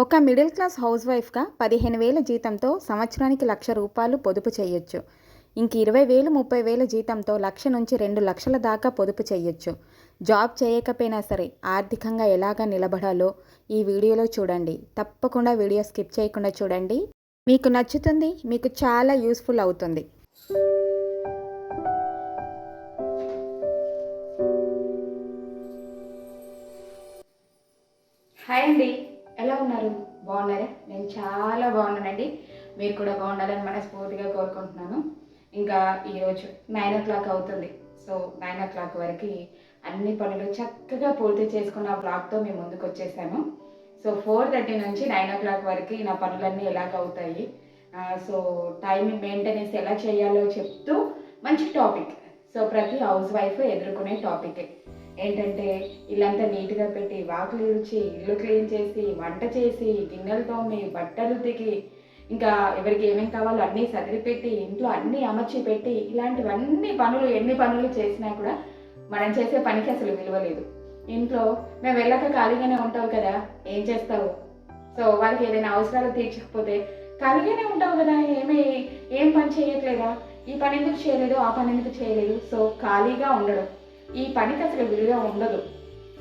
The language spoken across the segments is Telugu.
ఒక మిడిల్ క్లాస్ హౌస్ వైఫ్గా పదిహేను వేల జీతంతో సంవత్సరానికి లక్ష రూపాయలు పొదుపు చేయొచ్చు. ఇంక ఇరవై వేలు ముప్పై వేల జీతంతో లక్ష నుంచి రెండు లక్షల దాకా పొదుపు చేయొచ్చు. జాబ్ చేయకపోయినా సరే ఆర్థికంగా ఎలాగ నిలబడాలో ఈ వీడియోలో చూడండి. తప్పకుండా వీడియో స్కిప్ చేయకుండా చూడండి. మీకు నచ్చుతుంది మీకు చాలా యూస్ఫుల్ అవుతుంది. బాగున్నారా? నేను చాలా బాగున్నానండి. మీరు కూడా బాగుండాలని మనస్ఫూర్తిగా కోరుకుంటున్నాను. ఇంకా ఈరోజు నైన్ ఓ క్లాక్ అవుతుంది. సో నైన్ ఓ క్లాక్ వరకు అన్ని పనులు చక్కగా పూర్తి చేసుకున్న బ్లాగ్తో మేము ముందుకు వచ్చేసాము. సో ఫోర్ థర్టీ నుంచి నైన్ ఓ క్లాక్ వరకు నా పనులన్నీ ఎలాగ అవుతాయి? సో టైం మెయింటెనెన్స్ ఎలా చేయాలో చెప్తూ మంచి టాపిక్ సో ప్రతి హౌస్ వైఫ్ ఎదుర్కొనే టాపికే ఏంటంటే ఇల్లంతా నీట్గా పెట్టి వాకిలి ఊడ్చి ఇల్లు క్లీన్ చేసి వంట చేసి గిన్నెలు తోమి బట్టలు దిగి ఇంకా ఎవరికి ఏమేమి కావాలో అన్నీ సదిరిపెట్టి ఇంట్లో అన్నీ అమర్చి పెట్టి ఇలాంటివన్నీ పనులు ఎన్ని పనులు చేసినా కూడా మనం చేసే పనికి అసలు విలువలేదు ఇంట్లో మేము వెళ్ళక ఖాళీగానే ఉంటావు కదా ఏం చేస్తావు? సో వాళ్ళకి ఏదైనా అవసరాలు తీర్చకపోతే ఖాళీగానే ఉంటావు కదా ఏమీ ఏం పని చేయట్లేదా? ఈ పని ఎందుకు చేయలేదు ఆ పని ఎందుకు చేయలేదు? సో ఖాళీగా ఉండడం. ఈ పనికి అసలు విలువ ఉండదు.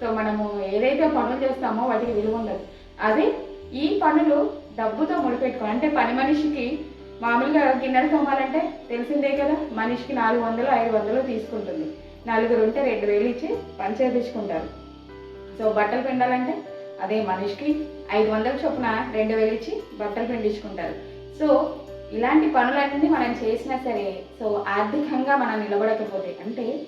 సో మనము ఏదైతే పనులు చేస్తామో వాటికి విలువ ఉండదు. అదే ఈ పనులు డబ్బుతో ముడిపెట్టుకో అంటే పని మనిషికి మామూలుగా గిన్నెలు తోమాలంటే తెలిసిందే కదా మనిషికి నాలుగు వందలు ఐదు వందలు తీసుకుంటుంది. నలుగురు ఉంటే రెండు వేలు ఇచ్చి పని చేపించుకుంటారు. సో బట్టలు పిండాలంటే అదే మనిషికి ఐదు వందల చొప్పున రెండు వేలు ఇచ్చి బట్టలు పిండించుకుంటారు. సో ఇలాంటి పనులన్నీ మనం చేసినా సరే సో ఆర్థికంగా మనం నిలబడకపోతే అంటే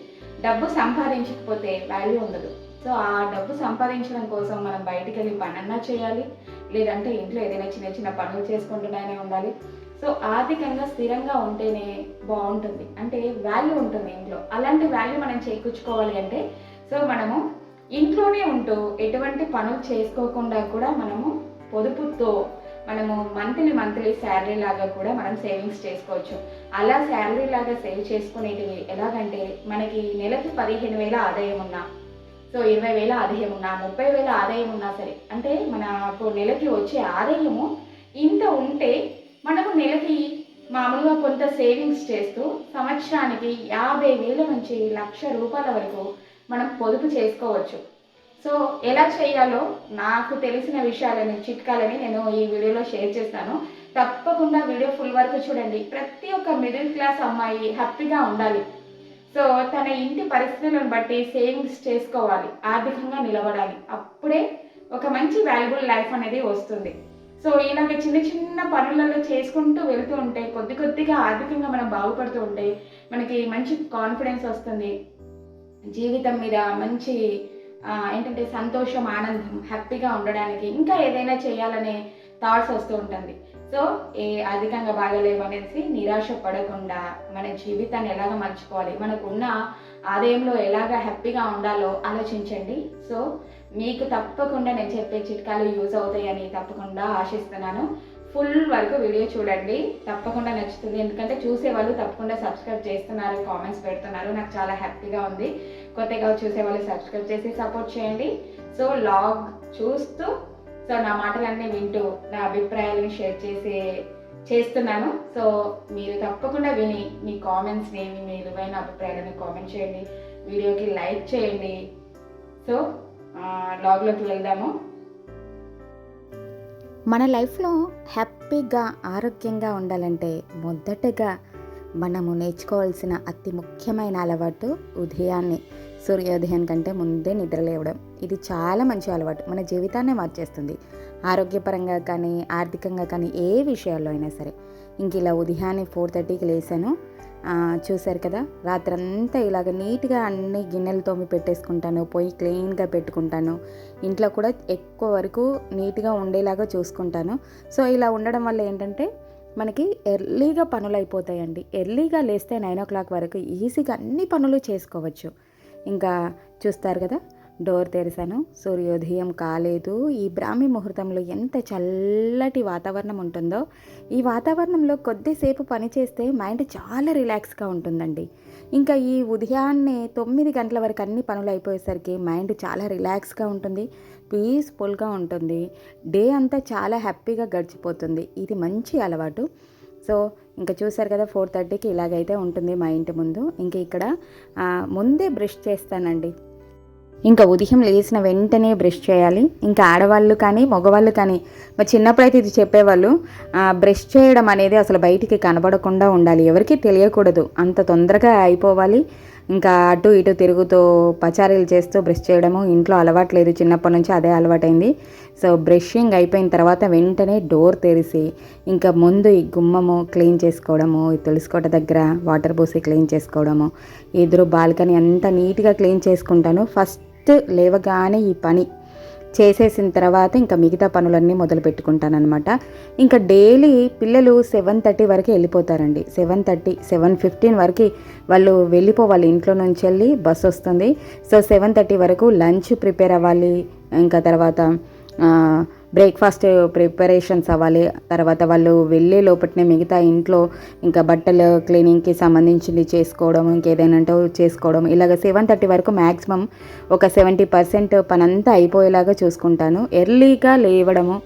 డబ్బు సంపాదించకపోతే వాల్యూ ఉండదు. సో ఆ డబ్బు సంపాదించడం కోసం మనం బయటికి వెళ్ళి పనన్నా చేయాలి. లేదంటే ఇంట్లో ఏదైనా చిన్న చిన్న పనులు చేసుకుంటూనే ఉండాలి. సో ఆర్థికంగా స్థిరంగా ఉంటేనే బాగుంటుంది. అంటే వాల్యూ ఉంటుంది ఇంట్లో. అలాంటి వాల్యూ మనం చేకూర్చుకోవాలి అంటే సో మనము ఇంట్లోనే ఉంటూ ఎటువంటి పనులు చేసుకోకుండా కూడా మనము పొదుపుతో మనము మంత్లీ మంత్లీ శాలరీ లాగా కూడా మనం సేవింగ్స్ చేసుకోవచ్చు. అలా శాలరీ లాగా సేవ్ చేసుకునేటివి ఎలాగంటే మనకి నెలకి పదిహేను వేల ఆదాయం ఉన్నా సో ఇరవై వేల ఆదాయం ఉన్నా ముప్పై వేల ఆదాయం ఉన్నా సరే అంటే మనకు నెలకి వచ్చే ఆదాయము ఇంత ఉంటే మనము నెలకి మామూలుగా కొంత సేవింగ్స్ చేస్తూ సంవత్సరానికి యాభై వేల నుంచి లక్ష రూపాయల వరకు మనం పొదుపు చేసుకోవచ్చు. సో ఎలా చేయాలో నాకు తెలిసిన విషయాలని చిట్కాలని నేను ఈ వీడియోలో షేర్ చేస్తాను. తప్పకుండా వీడియో ఫుల్ వరకు చూడండి. ప్రతి ఒక్క మిడిల్ క్లాస్ అమ్మాయి హ్యాపీగా ఉండాలి. సో తన ఇంటి పరిస్థితులను బట్టి సేవింగ్స్ చేసుకోవాలి. ఆర్థికంగా నిలబడాలి. అప్పుడే ఒక మంచి వాల్యుబుల్ లైఫ్ అనేది వస్తుంది. సో ఇలాగ చిన్న చిన్న పనులలో చేసుకుంటూ వెళ్తూ ఉంటే కొద్ది కొద్దిగా ఆర్థికంగా మనం బాగుపడుతూ ఉంటే మనకి మంచి కాన్ఫిడెన్స్ వస్తుంది. జీవితం మీద మంచి ఏంటంటే సంతోషం ఆనందం హ్యాపీగా ఉండడానికి ఇంకా ఏదైనా చేయాలనే థాట్స్ వస్తూ ఉంటుంది. సో ఏ అధికంగా బాగలేవు అనేసి నిరాశ పడకుండా మన జీవితాన్ని ఎలాగ మర్చిపోవాలి మనకున్న ఆదాయంలో ఎలాగ హ్యాపీగా ఉండాలో ఆలోచించండి. సో మీకు తప్పకుండా నేను చెప్పే చిట్కాలు యూజ్ అవుతాయని తప్పకుండా ఆశిస్తున్నాను. ఫుల్ వరకు వీడియో చూడండి తప్పకుండా నచ్చుతుంది. ఎందుకంటే చూసే వాళ్ళు తప్పకుండా సబ్స్క్రైబ్ చేస్తున్నారు కామెంట్స్ పెడుతున్నారు. నాకు చాలా హ్యాపీగా ఉంది. కొత్తగా చూసే వాళ్ళు సబ్స్క్రైబ్ చేసి సపోర్ట్ చేయండి. సో లాగ్ చూస్తూ సో నా మాటలన్నీ వింటూ నా అభిప్రాయాలను షేర్ చేసే చేస్తున్నాను. సో మీరు తప్పకుండా విని మీ కామెంట్స్ని మీ విలువైన అభిప్రాయాలను కామెంట్ చేయండి. వీడియోకి లైక్ చేయండి. సో లాగ్లోకి వెళ్దాము. మన లైఫ్లో హ్యాపీగా ఆరోగ్యంగా ఉండాలంటే మొదటగా మనము నేర్చుకోవాల్సిన అతి ముఖ్యమైన అలవాటు ఉదయాన్నే. సూర్యోదయం కంటే ముందే నిద్రలేవడం ఇది చాలా మంచి అలవాటు. మన జీవితాన్నే మార్చేస్తుంది. ఆరోగ్యపరంగా కానీ ఆర్థికంగా కానీ ఏ విషయాల్లో అయినా సరే. ఇంక ఇలా ఉదయాన్నే ఫోర్ థర్టీకి లేసాను. చూశారు కదా రాత్రంతా ఇలాగ నీట్గా అన్ని గిన్నెలు తోమి పెట్టేసుకుంటాను పొయ్యి క్లీన్గా పెట్టుకుంటాను. ఇంట్లో కూడా ఎక్కువ వరకు నీట్గా ఉండేలాగా చూసుకుంటాను. సో ఇలా ఉండడం వల్ల ఏంటంటే మనకి ఎర్లీగా పనులు అయిపోతాయండి. ఎర్లీగా లేస్తే నైన్ ఓ క్లాక్ వరకు ఈజీగా అన్ని పనులు చేసుకోవచ్చు. ఇంకా చూస్తారు కదా డోర్ తెరిసాను సూర్యోదయం కాలేదు. ఈ బ్రాహ్మీ ముహూర్తంలో ఎంత చల్లటి వాతావరణం ఉంటుందో ఈ వాతావరణంలో కొద్దిసేపు పని చేస్తే మైండ్ చాలా రిలాక్స్గా ఉంటుందండి. ఇంకా ఈ ఉదయాన్నే తొమ్మిది గంటల వరకు అన్ని పనులు అయిపోయేసరికి మైండ్ చాలా రిలాక్స్గా ఉంటుంది పీస్ఫుల్గా ఉంటుంది. డే అంతా చాలా హ్యాపీగా గడిచిపోతుంది. ఇది మంచి అలవాటు. సో ఇంకా చూసారు కదా ఫోర్ థర్టీకి ఇలాగైతే ఉంటుంది మా ఇంటి ముందు. ఇంకా ఇక్కడ ముందే బ్రష్ చేస్తానండి. ఇంకా ఉదయం లేచిన వెంటనే బ్రష్ చేయాలి. ఇంకా ఆడవాళ్ళు కానీ మగవాళ్ళు కానీ మరి చిన్నప్పుడైతే ఇది చెప్పేవాళ్ళు బ్రష్ చేయడం అనేది అసలు బయటికి కనబడకుండా ఉండాలి. ఎవరికి తెలియకూడదు. అంత తొందరగా అయిపోవాలి. ఇంకా అటు ఇటు తిరుగుతూ పచారీలు చేస్తూ బ్రష్ చేయడము ఇంట్లో అలవాట్లేదు చిన్నప్పటి నుంచి అదే అలవాటైంది. సో బ్రషింగ్ అయిపోయిన తర్వాత వెంటనే డోర్ తెరిచి ఇంకా ముందు ఈ గుమ్మము క్లీన్ చేసుకోవడము ఈ తులసికోట దగ్గర వాటర్ పోసి క్లీన్ చేసుకోవడము ఎదురు బాల్కనీ అంతా నీట్గా క్లీన్ చేసుకుంటాను. ఫస్ట్ లేవగానే ఈ పని చేసేసిన తర్వాత ఇంకా మిగతా పనులన్నీ మొదలు పెట్టుకుంటానమాట ఇంకా డైలీ పిల్లలు సెవెన్ థర్టీ వరకు వెళ్ళిపోతారండి. సెవెన్ థర్టీ సెవెన్ ఫిఫ్టీన్ వరకు వాళ్ళు వెళ్ళిపోవాలి. ఇంట్లో నుంచి వెళ్ళి బస్సు వస్తుంది. సో సెవెన్ థర్టీ వరకు లంచ్ ప్రిపేర్ అవ్వాలి. ఇంకా తర్వాత బ్రేక్ఫాస్ట్ ప్రిపరేషన్స్ అవ్వాలి. తర్వాత వాళ్ళు వెళ్ళే లోపటినే మిగతా ఇంట్లో ఇంకా బట్టలు క్లీనింగ్కి సంబంధించింది చేసుకోవడం ఇంకేదైనా అంటే చేసుకోవడం. ఇలాగ సెవెన్ థర్టీ వరకు మ్యాక్సిమం ఒక సెవెంటీ పర్సెంట్ పనంతా అయిపోయేలాగా చూసుకుంటాను. ఎర్లీగా లేవడము.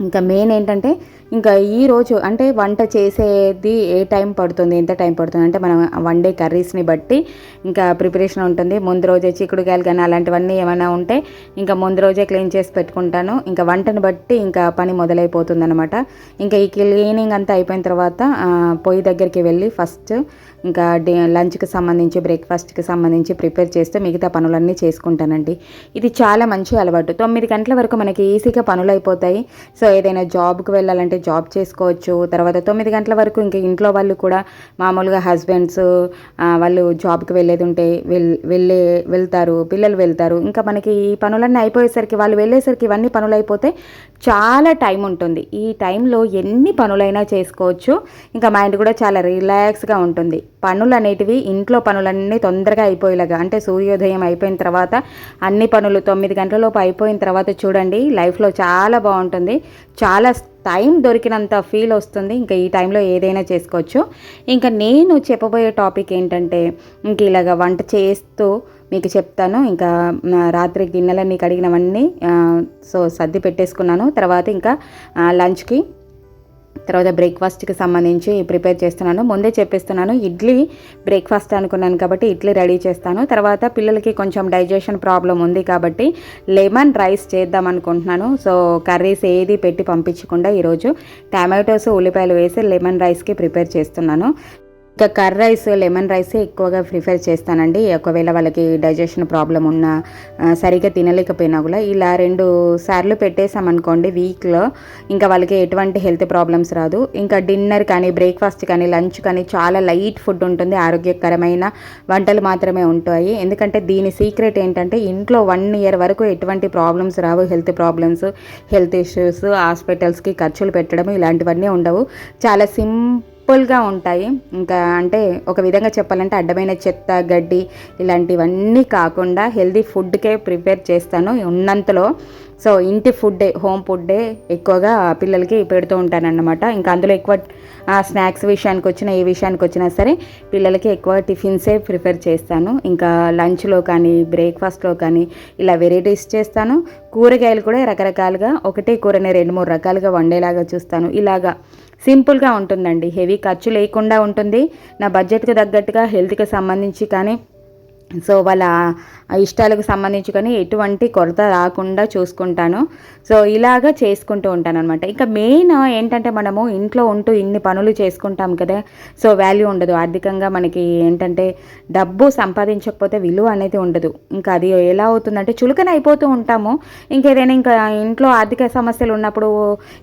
ఇంకా మెయిన్ ఏంటంటే ఇంకా ఈ రోజు అంటే వంట చేసేది ఏ టైం పడుతుంది ఎంత టైం పడుతుంది? అంటే మనం వండే కర్రీస్ని బట్టి ఇంకా ప్రిపరేషన్ ఉంటుంది. ముందు రోజే చిక్కుడుకాయలు కానీ అలాంటివన్నీ ఏమైనా ఉంటే ఇంకా ముందు రోజే క్లీన్ చేసి పెట్టుకుంటాను. ఇంకా వంటను బట్టి ఇంకా పని మొదలైపోతుంది అనమాట ఇంకా ఈ క్లీనింగ్ అంతా అయిపోయిన తర్వాత పొయ్యి దగ్గరికి వెళ్ళి ఫస్ట్ ఇంకా డే లంచ్కి సంబంధించి బ్రేక్ఫాస్ట్కి సంబంధించి ప్రిపేర్ చేస్తే మిగతా పనులన్నీ చేసుకుంటానండి. ఇది చాలా మంచి అలవాటు. తొమ్మిది గంటల వరకు మనకి ఈజీగా పనులు అయిపోతాయి సో ఏదైనా జాబ్కి వెళ్ళాలంటే జాబ్ చేసుకోవచ్చు. తర్వాత తొమ్మిది గంటల వరకు ఇంకా ఇంట్లో వాళ్ళు కూడా మామూలుగా హస్బెండ్స్ వాళ్ళు జాబ్కి వెళ్ళేది ఉంటే వెల్ వెళ్ళే వెళ్తారు పిల్లలు వెళ్తారు. ఇంకా మనకి ఈ పనులన్నీ అయిపోయేసరికి వాళ్ళు వెళ్ళేసరికి ఇవన్నీ పనులు అయిపోతే చాలా టైం ఉంటుంది. ఈ టైంలో ఎన్ని పనులైనా చేసుకోవచ్చు. ఇంకా మైండ్ కూడా చాలా రిలాక్స్గా ఉంటుంది. పనులు అనేటివి ఇంట్లో పనులన్నీ తొందరగా అయిపోయేలాగా అంటే సూర్యోదయం అయిపోయిన తర్వాత అన్ని పనులు తొమ్మిది గంటలలోపు అయిపోయిన తర్వాత చూడండి లైఫ్లో చాలా బాగుంటుంది. చాలా టైం దొరికినంత ఫీల్ వస్తుంది. ఇంకా ఈ టైంలో ఏదైనా చేసుకోవచ్చు. ఇంకా నేను చెప్పబోయే టాపిక్ ఏంటంటే ఇంక ఇలాగ వంట చేస్తూ మీకు చెప్తాను. ఇంకా రాత్రి గిన్నెలన్నీ కడిగినవన్నీ సో సర్ది పెట్టేసుకున్నాను. తర్వాత ఇంకా లంచ్కి తర్వాత బ్రేక్ఫాస్ట్కి సంబంధించి ప్రిపేర్ చేస్తున్నాను. ముందే చెప్పేస్తున్నాను ఇడ్లీ బ్రేక్ఫాస్ట్ అనుకున్నాను కాబట్టి ఇడ్లీ రెడీ చేస్తాను. తర్వాత పిల్లలకి కొంచెం డైజెషన్ ప్రాబ్లం ఉంది కాబట్టి లెమన్ రైస్ చేద్దాం అనుకుంటున్నాను. సో కర్రీస్ ఏది పెట్టి పంపించకుండా ఈరోజు టమాటోస్ ఉల్లిపాయలు వేసి లెమన్ రైస్కి ప్రిపేర్ చేస్తున్నాను. ఇంకా కర్రీ రైస్ లెమన్ రైస్ ఎక్కువగా ప్రిఫర్ చేస్తానండి. ఒకవేళ వాళ్ళకి డైజెషన్ ప్రాబ్లం ఉన్నా సరిగ్గా తినలేకపోయినా కూడా ఇలా రెండు సార్లు పెట్టేసామనుకోండి వీక్లో ఇంకా వాళ్ళకి ఎటువంటి హెల్త్ ప్రాబ్లమ్స్ రాదు. ఇంకా డిన్నర్ కానీ బ్రేక్ఫాస్ట్ కానీ లంచ్ కానీ చాలా లైట్ ఫుడ్ ఉంటుంది ఆరోగ్యకరమైన వంటలు మాత్రమే ఉంటాయి. ఎందుకంటే దీని సీక్రెట్ ఏంటంటే ఇంట్లో వన్ ఇయర్ వరకు ఎటువంటి ప్రాబ్లమ్స్ రావు. హెల్త్ ప్రాబ్లమ్స్ హెల్త్ ఇష్యూస్ హాస్పిటల్స్కి ఖర్చులు పెట్టడం ఇలాంటివన్నీ ఉండవు. చాలా సింపుల్గా ఉంటాయి. ఇంకా అంటే ఒక విధంగా చెప్పాలంటే అడ్డమైన చెత్త గడ్డి ఇలాంటివన్నీ కాకుండా హెల్దీ ఫుడ్కే ప్రిపేర్ చేస్తాను. ఉన్నంతలో సో ఇంటి ఫుడ్డే హోమ్ ఫుడ్డే ఎక్కువగా పిల్లలకి పెడుతూ ఉంటానన్నమాట. ఇంకా అందులో ఎక్కువ స్నాక్స్ విషయానికి వచ్చినా ఏ విషయానికి వచ్చినా సరే పిల్లలకి ఎక్కువ టిఫిన్సే ప్రిఫర్ చేస్తాను. ఇంకా లంచ్లో కానీ బ్రేక్ఫాస్ట్లో కానీ ఇలా వెరైటీస్ చేస్తాను. కూరగాయలు కూడా రకరకాలుగా ఒకటే కూరని రెండు మూడు రకాలుగా వండేలాగా చూస్తాను. ఇలాగా సింపుల్గా ఉంటుందండి. హెవీ ఖర్చు లేకుండా ఉంటుంది. నా బడ్జెట్కి తగ్గట్టుగా హెల్త్కి సంబంధించి కానీ సో వాళ్ళ ఇష్టాలకు సంబంధించి కానీ ఎటువంటి కొరత రాకుండా చూసుకుంటాను. సో ఇలాగా చేసుకుంటూ ఉంటాను అనమాట ఇంకా మెయిన్ ఏంటంటే మనము ఇంట్లో ఉంటూ ఇన్ని పనులు చేసుకుంటాం కదా సో వాల్యూ ఉండదు. ఆర్థికంగా మనకి ఏంటంటే డబ్బు సంపాదించకపోతే విలువ అనేది ఉండదు. ఇంకా అది ఎలా అవుతుందంటే చులకన అయిపోతూ ఉంటాము. ఇంకేదైనా ఇంకా ఇంట్లో ఆర్థిక సమస్యలు ఉన్నప్పుడు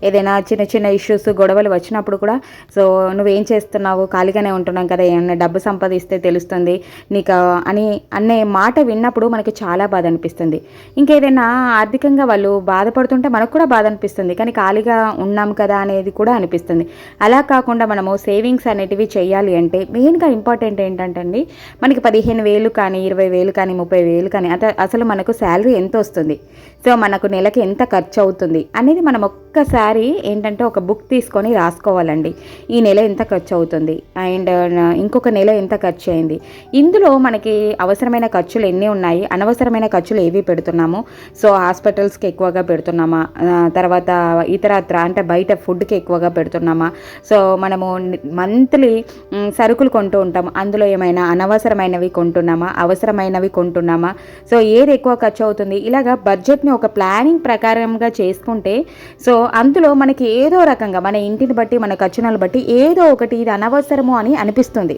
ఏదైనా చిన్న చిన్న ఇష్యూస్ గొడవలు వచ్చినప్పుడు కూడా సో నువ్వేం చేస్తున్నావు? ఖాళీగానే ఉంటున్నాం కదా ఏమైనా డబ్బు సంపాదిస్తే తెలుస్తుంది. నీకు అని అనే మాట విన్నప్పుడు మనకి చాలా బాధ అనిపిస్తుంది ఇంకేదైనా ఆర్థికంగా వాళ్ళు బాధపడుతుంటే మనకు కూడా బాధ అనిపిస్తుంది కానీ ఖాళీగా ఉన్నాం కదా అనేది కూడా అనిపిస్తుంది. అలా కాకుండా మనము సేవింగ్స్ అనేటివి చేయాలి అంటే మెయిన్గా ఇంపార్టెంట్ ఏంటంటే అండి మనకి పదిహేను వేలు కానీ ఇరవై వేలు కానీ ముప్పై వేలు కానీ అత అసలు మనకు శాలరీ ఎంత వస్తుంది? సో మనకు నెలకి ఎంత ఖర్చు అవుతుంది? అనేది మనం ఒక్కసారి ఏంటంటే ఒక బుక్ తీసుకొని రాసుకోవాలండి. ఈ నెల ఎంత ఖర్చు అవుతుంది? అండ్ ఇంకొక నెల ఎంత ఖర్చు అయింది? ఇందులో మనకి అవసరమైన ఖర్చులు ఎన్ని ఉన్నాయి అనవసరమైన ఖర్చులు ఏవి పెడుతున్నాము సో హాస్పిటల్స్కి ఎక్కువగా పెడుతున్నామా తర్వాత ఇతరత్ర అంటే బయట ఫుడ్కి ఎక్కువగా పెడుతున్నామా సో మనము మంత్లీ సరుకులు కొంటూ ఉంటాం అందులో ఏమైనా అనవసరమైనవి కొంటున్నామా అవసరమైనవి కొంటున్నామా సో ఏది ఎక్కువ ఖర్చు అవుతుంది ఇలాగా బడ్జెట్ని ఒక ప్లానింగ్ ప్రకారంగా చేసుకుంటే సో అందులో మనకి ఏదో రకంగా మన ఇంటిని బట్టి మన ఖర్చులను బట్టి ఏదో ఒకటి ఇది అనవసరము అని అనిపిస్తుంది.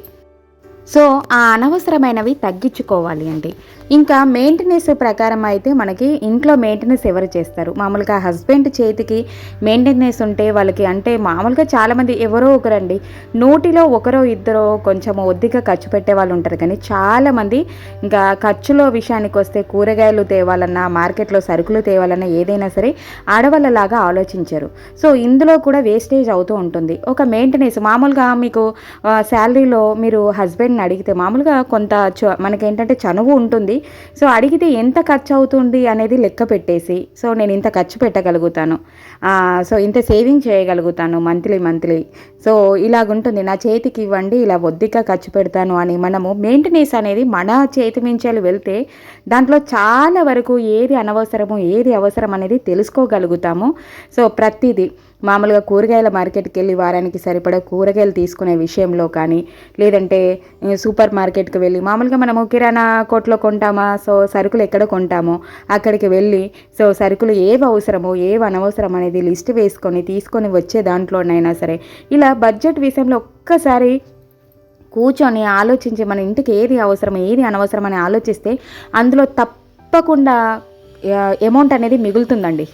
సో ఆ అనవసరమైనవి తగ్గించుకోవాలి అండి. ఇంకా మెయింటెనెన్స్ ప్రకారం అయితే మనకి ఇంట్లో మెయింటెనెన్స్ ఎవరు చేస్తారు? మామూలుగా హస్బెండ్ చేతికి మెయింటెనెన్స్ ఉంటే వాళ్ళకి అంటే మామూలుగా చాలామంది ఎవరో ఒకరండి నూటిలో ఒకరో ఇద్దరో కొంచెం ఒద్దిగా ఖర్చు పెట్టే వాళ్ళు ఉంటారు. కానీ చాలామంది ఇంకా ఖర్చులో విషయానికి వస్తే కూరగాయలు తేవాలన్నా మార్కెట్లో సరుకులు తేవాలన్నా ఏదైనా సరే ఆడవాళ్ళలాగా ఆలోచించరు. సో ఇందులో కూడా వేస్టేజ్ అవుతూ ఉంటుంది. ఒక మెయింటెనెన్స్ మామూలుగా మీకు శాలరీలో మీరు హస్బెండ్ని అడిగితే మామూలుగా కొంత చ- మనకేంటంటే చనువు ఉంటుంది. సో అడిగితే ఎంత ఖర్చు అవుతుంది అనేది లెక్క పెట్టేసి సో నేను ఇంత ఖర్చు పెట్టగలుగుతాను. సో ఇంత సేవింగ్ చేయగలుగుతాను మంత్లీ మంత్లీ. సో ఇలాగుంటుంది. నా చేతికి ఇవ్వండి ఇలా ఒద్దిగా ఖర్చు పెడతాను అని మనము మెయింటెనెన్స్ అనేది మన చేతి మించాలి వెళ్తే దాంట్లో చాలా వరకు ఏది అనవసరము ఏది అవసరం అనేది తెలుసుకోగలుగుతాము. సో ప్రతిదీ. మామూలుగా కూరగాయల మార్కెట్కి వెళ్ళి వారానికి సరిపడా కూరగాయలు తీసుకునే విషయంలో కానీ లేదంటే సూపర్ మార్కెట్కి వెళ్ళి మామూలుగా మనము కిరాణా కొట్లో కొంటామా సో సరుకులు ఎక్కడ కొంటామో అక్కడికి వెళ్ళి సో సరుకులు ఏవి అవసరమో ఏవి అనవసరం అనేది లిస్ట్ వేసుకొని తీసుకొని వచ్చే దాంట్లోనైనా సరే ఇలా బడ్జెట్ విషయంలో ఒక్కసారి కూర్చొని ఆలోచించి మన ఇంటికి ఏది అవసరం ఏది అనవసరం అని ఆలోచిస్తే అందులో తప్పకుండా అమౌంట్ అనేది మిగులుతుందండి.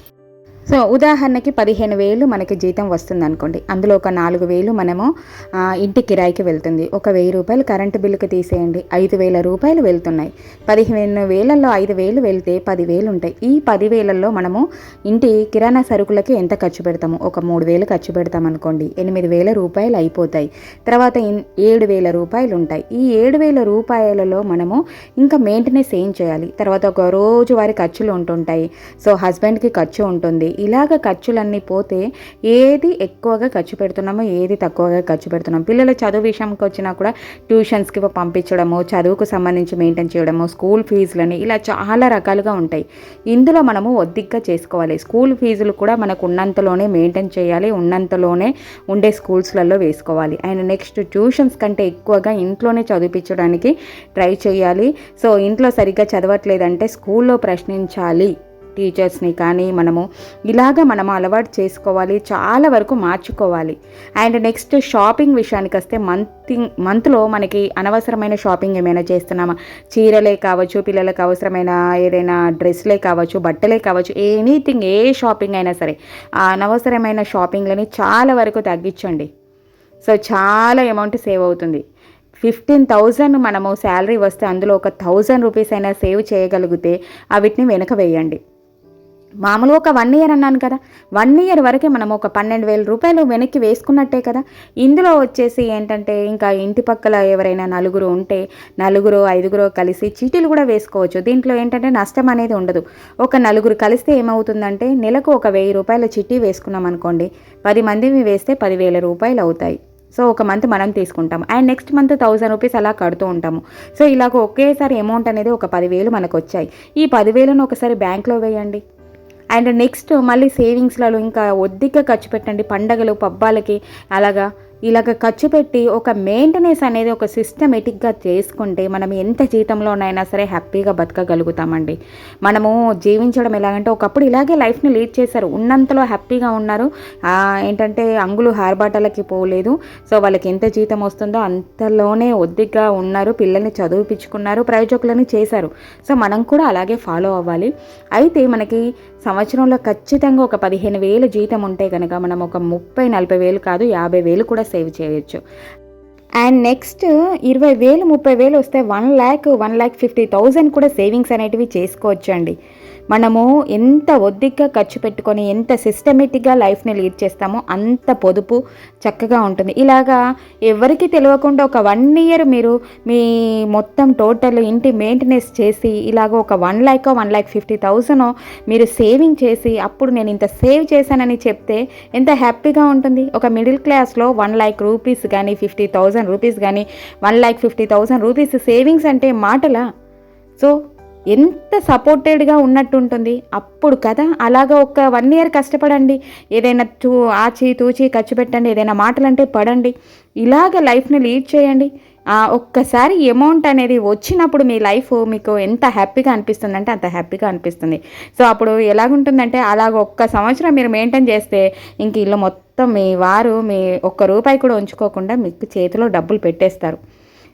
సో ఉదాహరణకి పదిహేను వేలు మనకి జీతం వస్తుంది అనుకోండి. అందులో ఒక నాలుగు వేలు మనము ఇంటి కిరాయికి వెళ్తుంది. ఒక వెయ్యి రూపాయలు కరెంటు బిల్లుకి తీసేయండి. ఐదు వేల రూపాయలు వెళ్తున్నాయి. పదిహేను వేలల్లో ఐదు వేలు వెళ్తే పదివేలు ఉంటాయి. ఈ పదివేలల్లో మనము ఇంటి కిరాణా సరుకులకి ఎంత ఖర్చు పెడతాము? ఒక మూడు వేలు ఖర్చు పెడతాం అనుకోండి. ఎనిమిది వేల రూపాయలు అయిపోతాయి. తర్వాత ఏడు వేల రూపాయలు ఉంటాయి. ఈ ఏడు వేల రూపాయలలో మనము ఇంకా మెయింటెనెన్స్ ఏం చేయాలి? తర్వాత ఒక రోజు వారి ఖర్చులు ఉంటుంటాయి. సో హస్బెండ్కి ఖర్చు ఉంటుంది. ఇలాగ ఖర్చులన్నీ పోతే ఏది ఎక్కువగా ఖర్చు పెడుతున్నామో ఏది తక్కువగా ఖర్చు పెడుతున్నాం. పిల్లల చదువు విషయంకి వచ్చినా కూడా ట్యూషన్స్కి పంపించడము చదువుకు సంబంధించి మెయింటైన్ చేయడము స్కూల్ ఫీజులని ఇలా చాలా రకాలుగా ఉంటాయి. ఇందులో మనము ఒద్దిగ్గా చేసుకోవాలి. స్కూల్ ఫీజులు కూడా మనకు ఉన్నంతలోనే మెయింటైన్ చేయాలి ఉన్నంతలోనే ఉండే స్కూల్స్లలో వేసుకోవాలి. అండ్ నెక్స్ట్ ట్యూషన్స్ కంటే ఎక్కువగా ఇంట్లోనే చదివించడానికి ట్రై చేయాలి. సో ఇంట్లో సరిగ్గా చదవట్లేదంటే స్కూల్లో ప్రశ్నించాలి. టీచర్స్ని కానీ మనము ఇలాగ మనం అలవాటు చేసుకోవాలి చాలా వరకు మార్చుకోవాలి. అండ్ నెక్స్ట్ షాపింగ్ విషయానికి వస్తే మంత్ మంత్లో మనకి అనవసరమైన షాపింగ్ ఏమైనా చేస్తున్నామా? చీరలే కావచ్చు పిల్లలకు అవసరమైన ఏదైనా డ్రెస్లే కావచ్చు బట్టలే కావచ్చు ఎనీథింగ్ ఏ షాపింగ్ అయినా సరే ఆ అనవసరమైన షాపింగ్లని చాలా వరకు తగ్గించండి. సో చాలా అమౌంట్ సేవ్ అవుతుంది. ఫిఫ్టీన్ థౌజండ్ మనము శాలరీ వస్తే అందులో ఒక థౌజండ్ రూపీస్ అయినా సేవ్ చేయగలిగితే అవిటిని వెనక వేయండి. మామూలుగా ఒక వన్ ఇయర్ అన్నాను కదా. వన్ ఇయర్ వరకే మనం ఒక పన్నెండు వేల రూపాయలు వెనక్కి వేసుకున్నట్టే కదా. ఇందులో వచ్చేసి ఏంటంటే ఇంకా ఇంటి పక్కల ఎవరైనా నలుగురు ఉంటే నలుగురు ఐదుగురు కలిసి చీటీలు కూడా వేసుకోవచ్చు. దీంట్లో ఏంటంటే నష్టం అనేది ఉండదు. ఒక నలుగురు కలిస్తే ఏమవుతుందంటే నెలకు ఒక వెయ్యి రూపాయల చిట్టి వేసుకున్నాం అనుకోండి. పది మంది వేస్తే పదివేల రూపాయలు అవుతాయి. సో ఒక మంత్ మనం తీసుకుంటాం and next month thousand rupees అలా కడుతూ ఉంటాము. సో ఇలాగ ఒకేసారి అమౌంట్ అనేది ఒక పదివేలు మనకు వచ్చాయి ఈ పదివేలను ఒకసారి బ్యాంక్లో వేయండి. అండ్ నెక్స్ట్ మళ్ళీ సేవింగ్స్లలో ఇంకా ఒద్దిగా ఖర్చు పెట్టండి పండగలు పబ్బాలకి అలాగా. ఇలాగ ఖర్చు పెట్టి ఒక మెయింటెనెన్స్ అనేది ఒక సిస్టమేటిక్గా చేసుకుంటే మనం ఎంత జీతంలోనైనా సరే హ్యాపీగా బతకగలుగుతామండి. మనము జీవించడం ఎలాగంటే ఒకప్పుడు ఇలాగే లైఫ్ని లీడ్ చేశారు. ఉన్నంతలో హ్యాపీగా ఉన్నారు. ఏంటంటే అంగులు హార్బాటలకి పోలేదు. సో వాళ్ళకి ఎంత జీతం వస్తుందో అంతలోనే ఒద్దిగ్గా ఉన్నారు. పిల్లల్ని చదివిపించుకున్నారు. ప్రయోజకులని చేశారు. సో మనం కూడా అలాగే ఫాలో అవ్వాలి. అయితే మనకి సంవత్సరంలో ఖచ్చితంగా ఒక పదిహేను వేలు జీతం ఉంటే కనుక మనం ఒక ముప్పై నలభై వేలు కాదు యాభై వేలు కూడా సేవ్ చేయొచ్చు. అండ్ నెక్స్ట్ ఇరవై వేలు ముప్పై వేలు వస్తే one lakh one lakh fifty thousand కూడా సేవింగ్స్ అనేటివి చేసుకోవచ్చు అండి మనము ఎంత ఒద్దిగ్గా ఖర్చు పెట్టుకొని ఎంత సిస్టమేటిక్గా లైఫ్ని లీడ్ చేస్తామో అంత పొదుపు చక్కగా ఉంటుంది. ఇలాగా ఎవరికి తెలియకుండా ఒక వన్ ఇయర్ మీరు మీ మొత్తం టోటల్ ఇంటి మెయింటెనెన్స్ చేసి ఇలాగ ఒక one lakh one lakh fifty thousand మీరు సేవింగ్ చేసి అప్పుడు నేను ఇంత సేవ్ చేశానని చెప్తే ఎంత హ్యాపీగా ఉంటుంది. ఒక మిడిల్ క్లాస్లో వన్ ల్యాక్ రూపీస్ కానీ ఫిఫ్టీ థౌజండ్ రూపీస్ కానీ one lakh fifty thousand rupees savings అంటే మాటలా? సో ఎంత సపోర్టెడ్గా ఉన్నట్టు ఉంటుంది అప్పుడు కదా అలాగ ఒక వన్ ఇయర్ కష్టపడండి. ఏదైనా చూ ఆచి తూచి ఖర్చు పెట్టండి ఏదైనా మాటలంటే పడండి. ఇలాగ లైఫ్ని లీడ్ చేయండి. ఒక్కసారి అమౌంట్ అనేది వచ్చినప్పుడు మీ లైఫ్ మీకు ఎంత హ్యాపీగా అనిపిస్తుందంటే అంత హ్యాపీగా అనిపిస్తుంది. సో అప్పుడు ఎలాగుంటుందంటే అలాగ ఒక్క సంవత్సరం మీరు మెయింటైన్ చేస్తే ఇంక ఇల్లు మొత్తం మీ వారు మీ ఒక్క రూపాయి కూడా ఉంచుకోకుండా మీకు చేతిలో డబ్బులు పెట్టేస్తారు.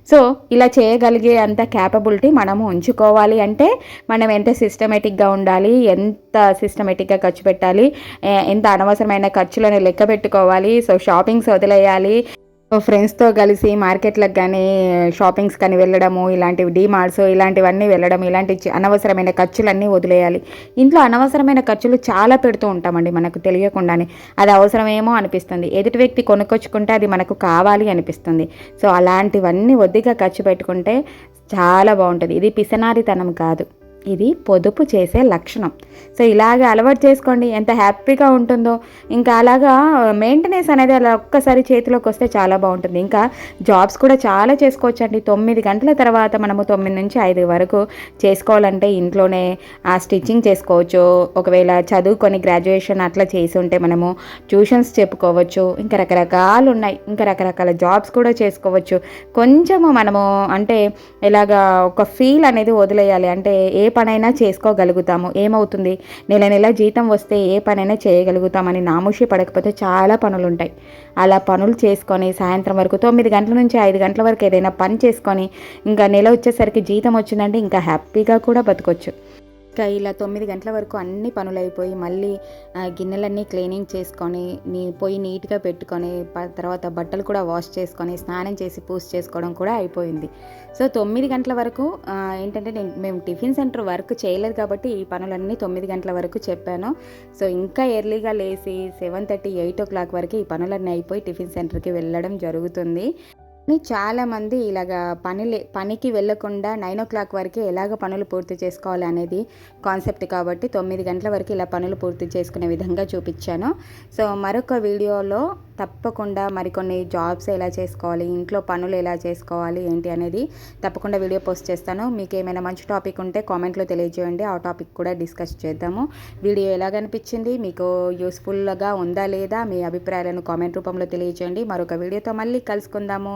సో ఇలా చేయగలిగే అంత క్యాపబిలిటీ మనము ఉంచుకోవాలి అంటే మనం ఎంత సిస్టమేటిక్గా ఉండాలి ఎంత సిస్టమేటిక్గా ఖర్చు పెట్టాలి ఎంత అనవసరమైన ఖర్చులను లెక్క పెట్టుకోవాలి సో షాపింగ్స్ వదిలేయాలి ఫ్రెండ్స్తో కలిసి మార్కెట్లకు కానీ షాపింగ్స్ కానీ వెళ్ళడము ఇలాంటివి డీమార్ట్స్ ఇలాంటివన్నీ వెళ్ళడం ఇలాంటి అనవసరమైన ఖర్చులన్నీ వదిలేయాలి. ఇంట్లో అనవసరమైన ఖర్చులు చాలా పెడుతూ ఉంటామండి మనకు తెలియకుండానే. అది అవసరమేమో అనిపిస్తుంది. ఎదుటి వ్యక్తి కొనుక్కొచ్చుకుంటే అది మనకు కావాలి అనిపిస్తుంది. సో అలాంటివన్నీ వద్దిగా ఖర్చు పెట్టుకుంటే చాలా బాగుంటుంది. ఇది పిసనారితనం కాదు. ఇది పొదుపు చేసే లక్షణం. సో ఇలాగ అలవాటు చేసుకోండి. ఎంత హ్యాపీగా ఉంటుందో. ఇంకా అలాగా మెయింటెనెన్స్ అనేది అలా ఒక్కసారి చేతిలోకి వస్తే చాలా బాగుంటుంది. ఇంకా జాబ్స్ కూడా చాలా చేసుకోవచ్చండి. తొమ్మిది గంటల తర్వాత మనము తొమ్మిది నుంచి ఐదు వరకు చేసుకోవాలంటే ఇంట్లోనే ఆ స్టిచ్చింగ్ చేసుకోవచ్చు. ఒకవేళ చదువుకొని గ్రాడ్యుయేషన్ అట్లా చేసి ఉంటే మనము ట్యూషన్స్ చెప్పుకోవచ్చు. ఇంకా రకరకాలు ఉన్నాయి. ఇంకా రకరకాల జాబ్స్ కూడా చేసుకోవచ్చు. కొంచెము మనము అంటే ఇలాగా ఒక ఫీల్ అనేది వదిలేయాలి. అంటే ఏ పనైనా చేసుకోగలుగుతాము. ఏమవుతుంది? నెల నెల జీతం వస్తే ఏ పనైనా చేయగలుగుతామని నామూషి పడకపోతే చాలా పనులు ఉంటాయి అలా పనులు చేసుకొని సాయంత్రం వరకు తొమ్మిది గంటల నుంచి ఐదు గంటల వరకు ఏదైనా పని చేసుకొని ఇంకా నెల వచ్చేసరికి జీతం వచ్చిందంటే ఇంకా హ్యాపీగా కూడా బతకొచ్చు. ఇంకా ఇలా తొమ్మిది గంటల వరకు అన్ని పనులు అయిపోయి మళ్ళీ గిన్నెలన్నీ క్లీనింగ్ చేసుకొని నీ పొయ్యి నీట్గా పెట్టుకొని తర్వాత బట్టలు కూడా వాష్ చేసుకొని స్నానం చేసి పూజ చేసుకోవడం కూడా అయిపోయింది. సో తొమ్మిది గంటల వరకు ఏంటంటే నేను మేము టిఫిన్ సెంటర్ వర్క్ చేయలేదు కాబట్టి ఈ పనులన్నీ తొమ్మిది గంటల వరకు చెప్పాను. సో ఇంకా ఎర్లీగా లేచి seven thirty eight o'clock వరకు ఈ పనులన్నీ అయిపోయి టిఫిన్ సెంటర్కి వెళ్ళడం జరుగుతుంది. చాలామంది ఇలాగ పనిలే పనికి వెళ్ళకుండా నైన్ ఓ క్లాక్ వరకు ఎలాగ పనులు పూర్తి చేసుకోవాలి అనేది కాన్సెప్ట్ కాబట్టి తొమ్మిది గంటల వరకు ఇలా పనులు పూర్తి చేసుకునే విధంగా చూపించాను. సో మరొక వీడియోలో తప్పకుండా మరికొన్ని జాబ్స్ ఎలా చేసుకోవాలి ఇంట్లో పనులు ఎలా చేసుకోవాలి ఏంటి అనేది తప్పకుండా వీడియో పోస్ట్ చేస్తాను. మీకు ఏమైనా మంచి టాపిక్ ఉంటే కామెంట్లో తెలియజేయండి. ఆ టాపిక్ కూడా డిస్కస్ చేద్దాము. వీడియో ఎలా కనిపించింది మీకు యూస్ఫుల్గా ఉందా లేదా మీ అభిప్రాయాలను కామెంట్ రూపంలో తెలియజేయండి. మరొక వీడియోతో మళ్ళీ కలుసుకుందాము.